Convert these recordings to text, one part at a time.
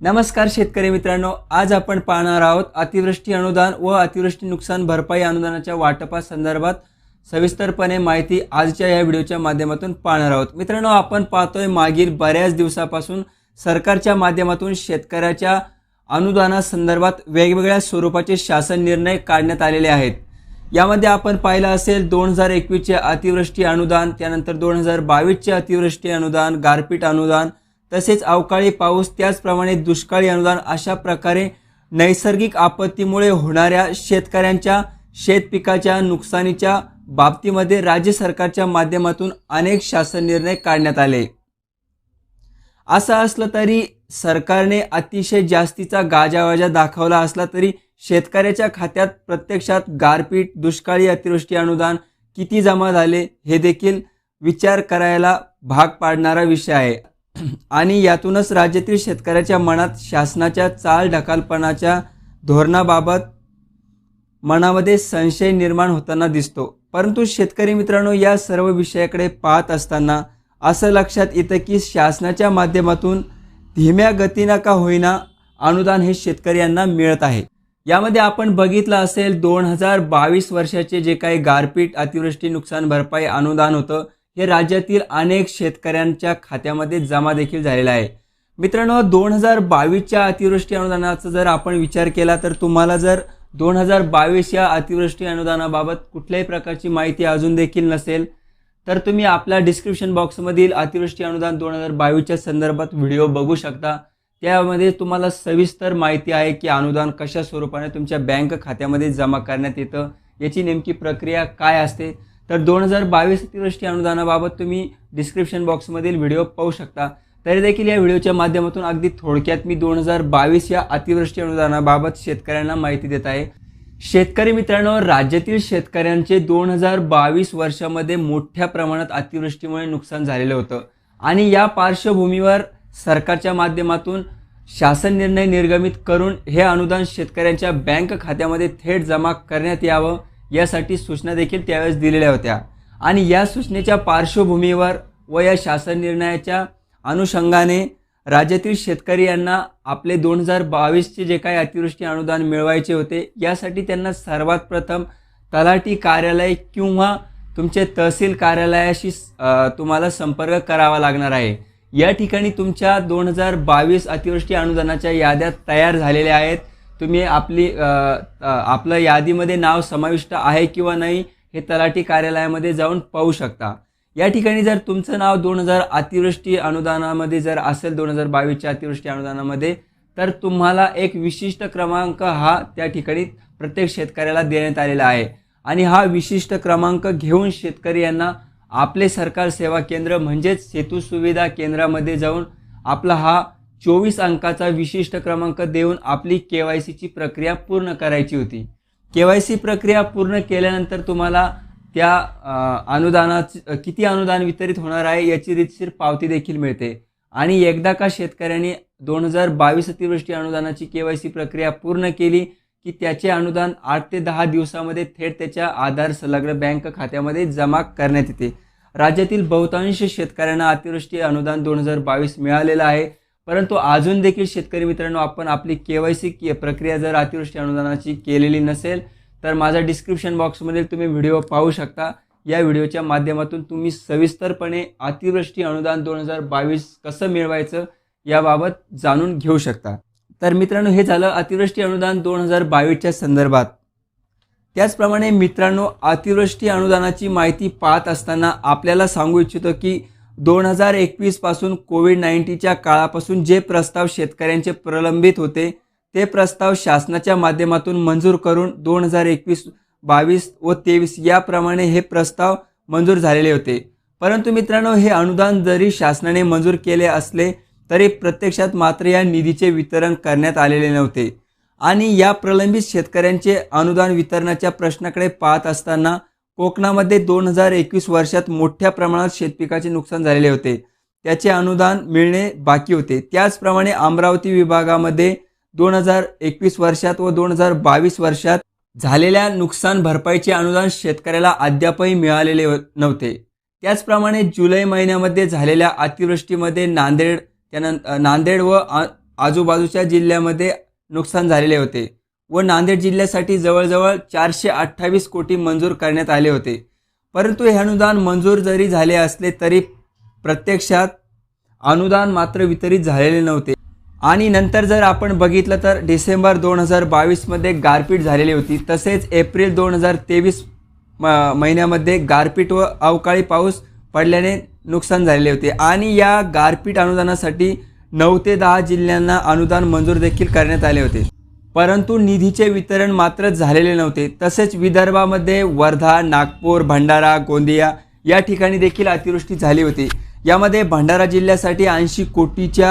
नमस्कार शेतकरी मित्रांनो आज आपण पाहणार आहोत अतिवृष्टी अनुदान व अतिवृष्टी नुकसान भरपाई अनुदानाच्या वाटपासंदर्भात सविस्तरपणे माहिती आजच्या या व्हिडिओच्या माध्यमातून पाहणार आहोत. मित्रांनो आपण पाहतोय मागील बऱ्याच दिवसापासून सरकारच्या माध्यमातून शेतकऱ्याच्या अनुदानासंदर्भात वेगवेगळ्या स्वरूपाचे शासन निर्णय काढण्यात आलेले आहेत. यामध्ये आपण पाहिलं असेल दोन हजार एकवीसचे अतिवृष्टी अनुदान त्यानंतर दोन हजार बावीसचे अतिवृष्टी अनुदान गारपीट अनुदान तसेच अवकाळी पाऊस त्याचप्रमाणे दुष्काळी अनुदान अशा प्रकारे नैसर्गिक आपत्तीमुळे होणाऱ्या शेतकऱ्यांच्या शेतपिकाच्या नुकसानीच्या बाबतीमध्ये राज्य सरकारच्या माध्यमातून अनेक शासन निर्णय काढण्यात आले. असं असलं तरी सरकारने अतिशय जास्तीचा गाजावाजा दाखवला असला तरी शेतकऱ्याच्या खात्यात प्रत्यक्षात गारपीट दुष्काळी अतिवृष्टी अनुदान किती जमा झाले हे देखील विचार करायला भाग पाडणारा विषय आहे. आणि यातूनच राज्यातील शेतकऱ्याच्या मनात शासनाच्या चाल ढकालपणाच्या धोरणाबाबत मनामध्ये संशय निर्माण होताना दिसतो. परंतु शेतकरी मित्रांनो या सर्व विषयाकडे पाहत असताना असं लक्षात येतं की शासनाच्या माध्यमातून धीम्या गतीनं का होईना अनुदान हे शेतकऱ्यांना मिळत आहे. यामध्ये आपण बघितलं असेल दोन हजार बावीस वर्षाचे जे काही गारपीट अतिवृष्टी नुकसान भरपाई अनुदान होतं हे राज्यातील अनेक शेतकऱ्यांच्या खात्यामध्ये जमा देखील झालेलं आहे. मित्रांनो दोन हजार बावीसच्या अतिवृष्टी अनुदानाचा जर आपण विचार केला तर तुम्हाला जर दोन हजार बावीस या अतिवृष्टी अनुदानाबाबत कुठल्याही प्रकारची माहिती अजून देखील नसेल तर तुम्ही आपल्या डिस्क्रिप्शन बॉक्समधील अतिवृष्टी अनुदान दोन हजार बावीसच्या संदर्भात व्हिडिओ बघू शकता. त्यामध्ये तुम्हाला सविस्तर माहिती आहे की अनुदान कशा स्वरूपाने तुमच्या बँक खात्यामध्ये जमा करण्यात येतं याची नेमकी प्रक्रिया काय असते तर दोन हजार बावीस अतिवृष्टी अनुदानाबाबत तुम्ही डिस्क्रिप्शन बॉक्समधील व्हिडिओ पाहू शकता. तरी देखील या व्हिडिओच्या माध्यमातून अगदी थोडक्यात मी दोन हजार बावीस या अतिवृष्टी अनुदानाबाबत शेतकऱ्यांना माहिती देत आहे. शेतकरी मित्रांनो राज्यातील शेतकऱ्यांचे दोन हजार बावीस वर्षामध्ये मोठ्या प्रमाणात अतिवृष्टीमुळे नुकसान झालेलं होतं. आणि या पार्श्वभूमीवर सरकारच्या माध्यमातून शासन निर्णय निर्गमित करून हे अनुदान शेतकऱ्यांच्या बँक खात्यामध्ये थेट जमा करण्यात यावं. यासाठी सूचना देखील त्यावेळेस दिलेल्या होत्या. आणि या सूचनेच्या पार्श्वभूमीवर व या शासन निर्णयाच्या अनुषंगाने राज्यातील शेतकरी यांना आपले दोन हजार बावीसचे जे काही अतिवृष्टी अनुदान मिळवायचे होते यासाठी त्यांना सर्वात प्रथम तलाठी कार्यालय किंवा तुमचे तहसील कार्यालयाशी तुम्हाला संपर्क करावा लागणार आहे. या ठिकाणी तुमच्या दोन हजार बावीस अतिवृष्टी अनुदानाच्या याद्या तयार झालेल्या आहेत. तुम्ही आपली आपलं यादीमध्ये नाव समाविष्ट आहे किंवा नाही हे तलाठी कार्यालयामध्ये जाऊन पाहू शकता. या ठिकाणी जर तुमचं नाव दोन हजार अतिवृष्टी अनुदानामध्ये जर असेल दोन हजार बावीसच्या अतिवृष्टी अनुदानामध्ये तर तुम्हाला एक विशिष्ट क्रमांक हा त्या ठिकाणी प्रत्येक शेतकऱ्याला देण्यात आलेला आहे. आणि हा विशिष्ट क्रमांक घेऊन शेतकरी यांना आपले सरकार सेवा केंद्र म्हणजेच सेतू सुविधा केंद्रामध्ये जाऊन आपला हा चोवीस अंकाचा विशिष्ट क्रमांक देऊन आपली के वाय सीची प्रक्रिया पूर्ण करायची होती. के वाय सी प्रक्रिया पूर्ण केल्यानंतर तुम्हाला त्या अनुदानाचं अनुदानाची किती अनुदान वितरित होणार आहे याची रितशीर पावती देखील मिळते. आणि एकदा का शेतकऱ्यांनी दोन हजार बावीस अतिवृष्टी अनुदानाची के वाय सी प्रक्रिया पूर्ण केली की त्याचे अनुदान आठ ते दहा दिवसामध्ये थेट त्याच्या आधार संलग्न बँक खात्यामध्ये जमा करण्यात येते. राज्यातील बहुतांश शेतकऱ्यांना अतिवृष्टी अनुदान दोन हजार बावीस मिळालेलं आहे. परंतु अजून देखील शेतकरी मित्रांनो आपण आपली के वाय सी प्रक्रिया जर अतिवृष्टी अनुदानाची केलेली नसेल तर माझा डिस्क्रिप्शन बॉक्समधील तुम्ही व्हिडिओ पाहू शकता. या व्हिडिओच्या माध्यमातून तुम्ही सविस्तरपणे अतिवृष्टी अनुदान दोन हजार बावीस कसं मिळवायचं याबाबत जाणून घेऊ शकता. तर मित्रांनो हे झालं अतिवृष्टी अनुदान दोन हजार बावीसच्या संदर्भात. त्याचप्रमाणे मित्रांनो अतिवृष्टी अनुदानाची माहिती पाहत असताना आपल्याला सांगू इच्छितो की दोन हजार एकवीसपासून कोविड नाईन्टीनच्या काळापासून जे प्रस्ताव शेतकऱ्यांचे प्रलंबित होते ते प्रस्ताव शासनाच्या माध्यमातून मंजूर करून दोन हजार एकवीस बावीस व तेवीस याप्रमाणे हे प्रस्ताव मंजूर झालेले होते. परंतु मित्रांनो हे अनुदान जरी शासनाने मंजूर केले असले तरी प्रत्यक्षात मात्र या निधीचे वितरण करण्यात आलेले नव्हते. आणि या प्रलंबित शेतकऱ्यांचे अनुदान वितरणाच्या प्रश्नाकडे पाहत असताना कोकणामध्ये दोन हजार एकवीस वर्षात मोठ्या प्रमाणात शेतपिकाचे नुकसान झालेले होते. त्याचे अनुदान मिळणे बाकी होते. त्याचप्रमाणे अमरावती विभागामध्ये दोन हजार एकवीस वर्षात व दोन हजार बावीस वर्षात झालेल्या नुकसान भरपाईचे अनुदान शेतकऱ्याला अद्यापही मिळालेले नव्हते. त्याचप्रमाणे जुलै महिन्यामध्ये झालेल्या अतिवृष्टीमध्ये नांदेड त्यानंतर नांदेड व आ- आजूबाजूच्या जिल्ह्यामध्ये नुकसान झालेले होते. व नांदेड जिल्ह्यासाठी जवळजवळ चारशे अठ्ठावीस कोटी मंजूर करण्यात आले होते. परंतु हे अनुदान मंजूर जरी झाले असले तरी प्रत्यक्षात अनुदान मात्र वितरित झालेले नव्हते. आणि नंतर जर आपण बघितलं तर डिसेंबर दोन हजार बावीसमध्ये गारपीट झालेली होती. तसेच एप्रिल दोन हजार तेवीस महिन्यामध्ये गारपीट व अवकाळी पाऊस पडल्याने नुकसान झालेले होते. आणि या गारपीट अनुदानासाठी नऊ ते दहा जिल्ह्यांना अनुदान मंजूर देखील करण्यात आले होते. परंतु निधीचे वितरण मात्र झालेले नव्हते. तसेच विदर्भामध्ये वर्धा नागपूर भंडारा गोंदिया या ठिकाणी देखील अतिवृष्टी झाली होती. यामध्ये भंडारा जिल्ह्यासाठी ऐंशी कोटीच्या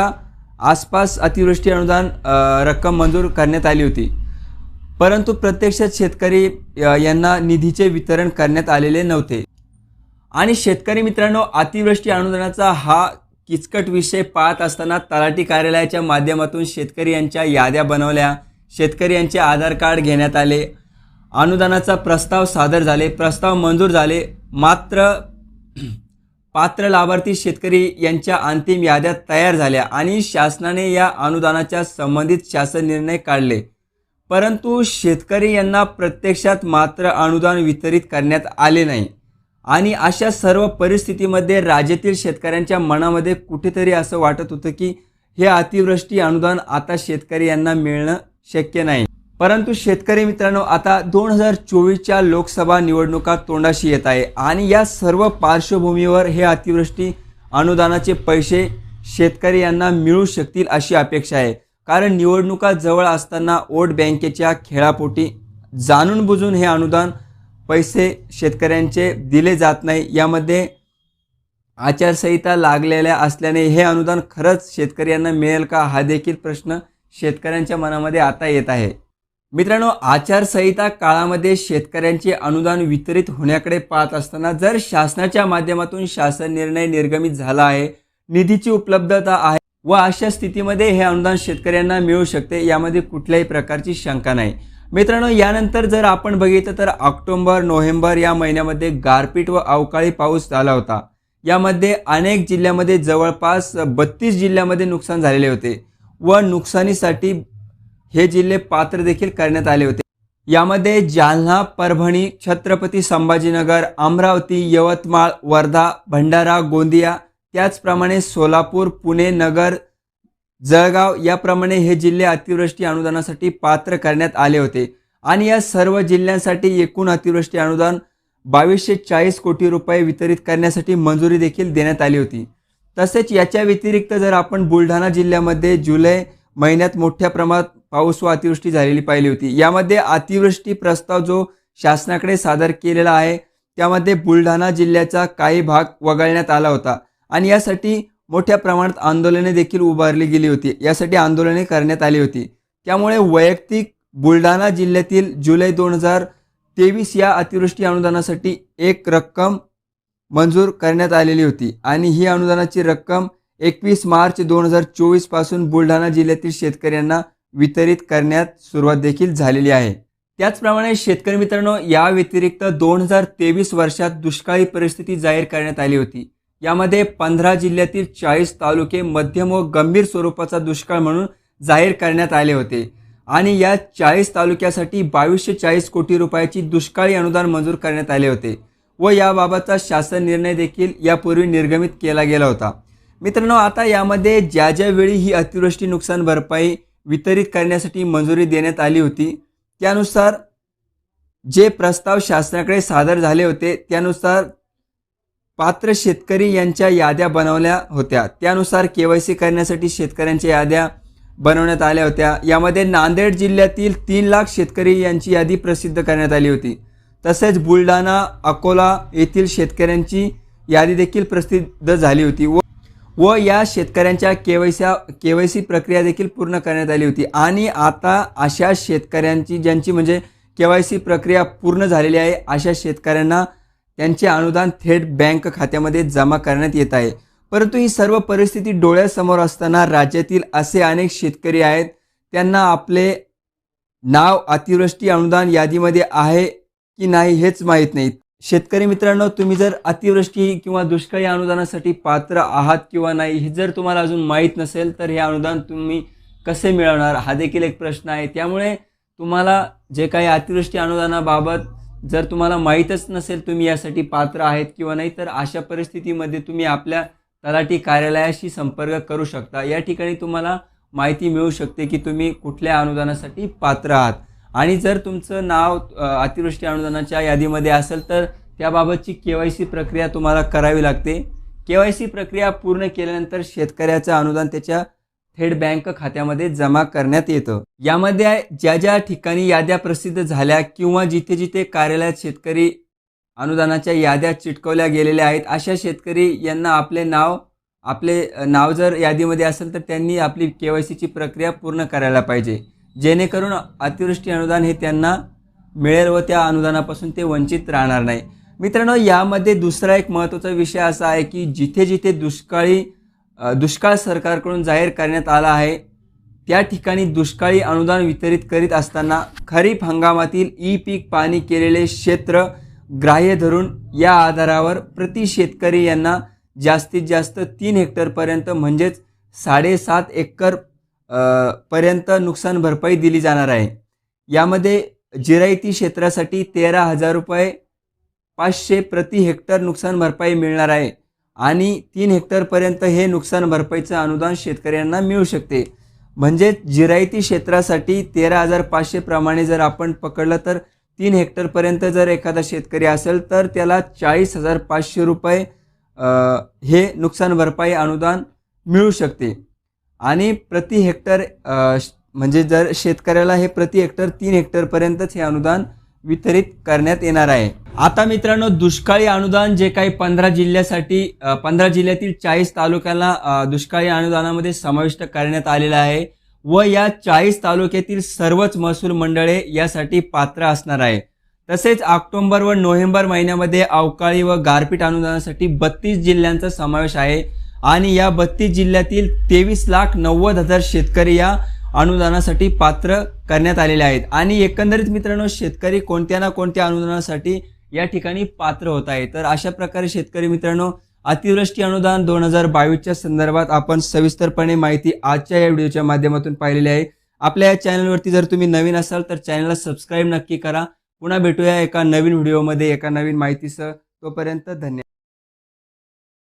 आसपास अतिवृष्टी अनुदान रक्कम मंजूर करण्यात आली होती. परंतु प्रत्यक्षात शेतकरी यांना निधीचे वितरण करण्यात आलेले नव्हते. आणि शेतकरी मित्रांनो अतिवृष्टी अनुदानाचा हा किचकट विषय पाहत असताना तलाठी कार्यालयाच्या माध्यमातून शेतकरी यांच्या याद्या बनवल्या. शेतकरी यांचे आधार कार्ड घेण्यात आले. अनुदानाचा प्रस्ताव सादर झाले. प्रस्ताव मंजूर झाले. मात्र पात्र लाभार्थी शेतकरी यांच्या अंतिम याद्या तयार झाल्या आणि शासनाने या अनुदानाच्या संबंधित शासन निर्णय काढले. परंतु शेतकरी यांना प्रत्यक्षात मात्र अनुदान वितरित करण्यात आले नाही. आणि अशा सर्व परिस्थितीमध्ये राज्यातील शेतकऱ्यांच्या मनामध्ये कुठेतरी असं वाटत होतं की हे अतिवृष्टी अनुदान आता शेतकरी यांना मिळणं शक्य नाही. परंतु शेतकरी मित्रांनो आता दोन हजार चोवीसच्या लोकसभा निवडणुका तोंडाशी येत आहे आणि या सर्व पार्श्वभूमीवर हे अतिवृष्टी अनुदानाचे पैसे शेतकरी यांना मिळू शकतील अशी अपेक्षा आहे. कारण निवडणुका जवळ असताना वोट बँकेच्या खेळापोटी जाणून बुजून हे अनुदान पैसे शेतकऱ्यांचे दिले जात नाही. यामध्ये आचारसंहिता लागलेल्या असल्याने हे अनुदान खरंच शेतकऱ्यांना मिळेल का? हा देखील प्रश्न शेतकऱ्यांच्या मनामध्ये आता येत आहे. मित्रांनो आचारसंहिता काळामध्ये शेतकऱ्यांचे अनुदान वितरित होण्याकडे पाहत असताना जर शासनाच्या माध्यमातून शासन निर्णय निर्गमित झाला आहे निधीची उपलब्धता आहे व अशा स्थितीमध्ये हे अनुदान शेतकऱ्यांना मिळू शकते यामध्ये कुठल्याही प्रकारची शंका नाही. मित्रांनो यानंतर जर आपण बघितलं तर ऑक्टोबर नोव्हेंबर या महिन्यामध्ये गारपीट व अवकाळी पाऊस झाला होता. यामध्ये अनेक जिल्ह्यामध्ये जवळपास बत्तीस जिल्ह्यामध्ये नुकसान झालेले होते. व नुकसानीसाठी हे जिल्हे पात्र देखील करण्यात आले होते. यामध्ये जालना परभणी छत्रपती संभाजीनगर अमरावती यवतमाळ वर्धा भंडारा गोंदिया त्याचप्रमाणे सोलापूर पुणे नगर जळगाव याप्रमाणे हे जिल्हे अतिवृष्टी अनुदानासाठी पात्र करण्यात आले होते. आणि या सर्व जिल्ह्यांसाठी एकूण अतिवृष्टी अनुदान बावीसशे चाळीस कोटी रुपये वितरित करण्यासाठी मंजुरी देखील देण्यात आली होती. तसेच याच्या व्यतिरिक्त जर आपण बुलढाणा जिल्ह्यामध्ये जुलै महिन्यात मोठ्या प्रमाणात पाऊस व अतिवृष्टी झालेली पाहिली होती यामध्ये अतिवृष्टी प्रस्ताव जो शासनाकडे सादर केलेला आहे त्यामध्ये बुलढाणा जिल्ह्याचा काही भाग वगळण्यात आला होता आणि यासाठी मोठ्या प्रमाणात आंदोलने देखील उभारली गेली होती यासाठी आंदोलने करण्यात आली होती. त्यामुळे वैयक्तिक बुलढाणा जिल्ह्यातील जुलै दोन हजार तेवीस या अतिवृष्टी अनुदानासाठी एक रक्कम मंजूर करण्यात आलेली होती. आणि ही अनुदानाची रक्कम एकवीस मार्च दोन हजार चोवीसपासून बुलढाणा जिल्ह्यातील शेतकऱ्यांना वितरित करण्यात सुरुवात देखील झालेली आहे. त्याचप्रमाणे शेतकरी मित्रांनो या व्यतिरिक्त दोन हजार तेवीस वर्षात दुष्काळी परिस्थिती जाहीर करण्यात आली होती. यामध्ये पंधरा जिल्ह्यातील चाळीस तालुके मध्यम व गंभीर स्वरूपाचा दुष्काळ म्हणून जाहीर करण्यात आले होते. आणि या चाळीस तालुक्यासाठी बावीसशे चाळीस कोटी रुपयाची दुष्काळी अनुदान मंजूर करण्यात आले होते. व याबाबतचा शासन निर्णय देखील यापूर्वी निर्गमित केला गेला होता. मित्रांनो आता यामध्ये ज्या ज्या वेळी ही अतिवृष्टी नुकसान भरपाई वितरित करण्यासाठी मंजुरी देण्यात आली होती त्यानुसार जे प्रस्ताव शासनाकडे सादर झाले होते त्यानुसार पात्र शेतकरी यांच्या याद्या बनवल्या होत्या. त्यानुसार के वाय सी करण्यासाठी शेतकऱ्यांच्या याद्या बनवण्यात आल्या होत्या. यामध्ये नांदेड जिल्ह्यातील तीन लाख शेतकरी यांची यादी प्रसिद्ध करण्यात आली होती. तसेच बुलढाणा अकोला येथील शेतकऱ्यांची यादी देखील प्रसिद्ध झाली होती व व या शेतकऱ्यांच्या केवायस्या के वाय सी प्रक्रिया देखील पूर्ण करण्यात आली होती. आणि आता अशा शेतकऱ्यांची ज्यांची म्हणजे के वाय सी प्रक्रिया पूर्ण झालेली आहे अशा शेतकऱ्यांना त्यांचे अनुदान थेट बँक खात्यामध्ये जमा करण्यात येत आहे. परंतु ही सर्व परिस्थिती डोळ्यासमोर असताना राज्यातील असे अनेक शेतकरी आहेत त्यांना आपले नाव अतिवृष्टी अनुदान यादीमध्ये आहे की नाही हेच माहीत नाही शेतकरी मित्रांनो तुम्ही जर अतिवृष्टी किंवा दुष्काळी अनुदानासाठी पात्र आहात किंवा नाही हे जर तुम्हाला अजून माहीत नसेल तर हे अनुदान तुम्ही कसे मिळवणार? हा देखील एक प्रश्न आहे. त्यामुळे तुम्हाला जे काही अतिवृष्टी अनुदानाबाबत जर तुम्हाला माहीतच नसेल तुम्ही यासाठी पात्र आहेत किंवा नाही तर अशा परिस्थितीमध्ये तुम्ही आपल्या तलाठी कार्यालयाशी संपर्क करू शकता. या ठिकाणी तुम्हाला माहिती मिळू शकते की तुम्ही कुठल्या अनुदानासाठी पात्र आहात. आणि जर तुमचं नाव अतिवृष्टी अनुदानाच्या यादीमध्ये असेल तर त्याबाबतची के वाय सी प्रक्रिया तुम्हाला करावी लागते. के वाय सी प्रक्रिया पूर्ण केल्यानंतर शेतकऱ्याचं अनुदान त्याच्या थेट बँक खात्यामध्ये जमा करण्यात येतं. यामध्ये ज्या ज्या ठिकाणी याद्या प्रसिद्ध झाल्या किंवा जिथे जिथे कार्यालयात शेतकरी अनुदानाच्या याद्या चिटकवल्या गेलेल्या आहेत अशा शेतकरी यांना आपले नाव आपले नाव जर यादीमध्ये असेल तर त्यांनी आपली के वाय सीची प्रक्रिया पूर्ण करायला पाहिजे. जेणेकरून अतिवृष्टी अनुदान हे त्यांना मिळेल व त्या अनुदानापासून ते वंचित राहणार नाही. मित्रांनो यामध्ये दुसरा एक महत्त्वाचा विषय असा आहे की जिथे जिथे दुष्काळी दुष्काळ सरकारकडून जाहीर करण्यात आला आहे त्या ठिकाणी दुष्काळी अनुदान वितरित करीत असताना खरीप हंगामातील ई पीक पाणी केलेले क्षेत्र ग्राह्य धरून या आधारावर प्रति शेतकरी यांना जास्तीत जास्त तीन हेक्टरपर्यंत म्हणजेच साडेसात एकर पर्यंत नुकसान भरपाई दिली जाणार आहे. यामध्ये जिरायती क्षेत्रासाठी तेरा हजार रुपये पाचशे प्रति हेक्टर नुकसान भरपाई मिळणार आहे. आणि तीन हेक्टरपर्यंत हे नुकसान भरपाईचं अनुदान शेतकऱ्यांना मिळू शकते. म्हणजे जिरायती क्षेत्रासाठी तेरा हजार पाचशे प्रमाणे जर आपण पकडलं तर तीन हेक्टरपर्यंत जर एखादा शेतकरी असेल तर त्याला चाळीस हजार पाचशे रुपये हे नुकसान भरपाई अनुदान मिळू शकते. आणि प्रति हेक्टर म्हणजे जर शेतकऱ्याला हे प्रति हेक्टर तीन हेक्टरपर्यंतच हे अनुदान वितरित करण्यात येणार आहे. आता मित्रांनो दुष्काळी अनुदान जे काही पंधरा जिल्ह्यासाठी पंधरा जिल्ह्यातील चाळीस तालुक्याला दुष्काळी अनुदानामध्ये समाविष्ट करण्यात आलेलं आहे व या चाळीस तालुक्यातील सर्वच महसूल मंडळे यासाठी पात्र असणार आहे. तसेच ऑक्टोबर व नोव्हेंबर महिन्यामध्ये अवकाळी व गारपीट अनुदानासाठी बत्तीस जिल्ह्यांचा समावेश आहे. आणि या बत्तीस जिल्ह्यातील तेवीस लाख नव्वद हजार शेतकरी या अनुदानासाठी पात्र करण्यात आलेले आहेत. आणि एकंदरीत मित्रांनो शेतकरी कोणत्या ना कोणत्या अनुदानासाठी या ठिकाणी पात्र होत आहे तर अशा प्रकारे शेतकरी मित्रांनो अतिवृष्टी अनुदान दोन हजार बावीसच्या संदर्भात आपण सविस्तरपणे माहिती आजच्या या व्हिडिओच्या माध्यमातून पाहिलेली आहे. आपल्या या चॅनलवरती जर तुम्ही नवीन असाल तर चॅनलला सबस्क्राईब नक्की करा. पुन्हा भेटूया एका नवीन व्हिडिओमध्ये एका नवीन माहितीसह. तोपर्यंत धन्यवाद.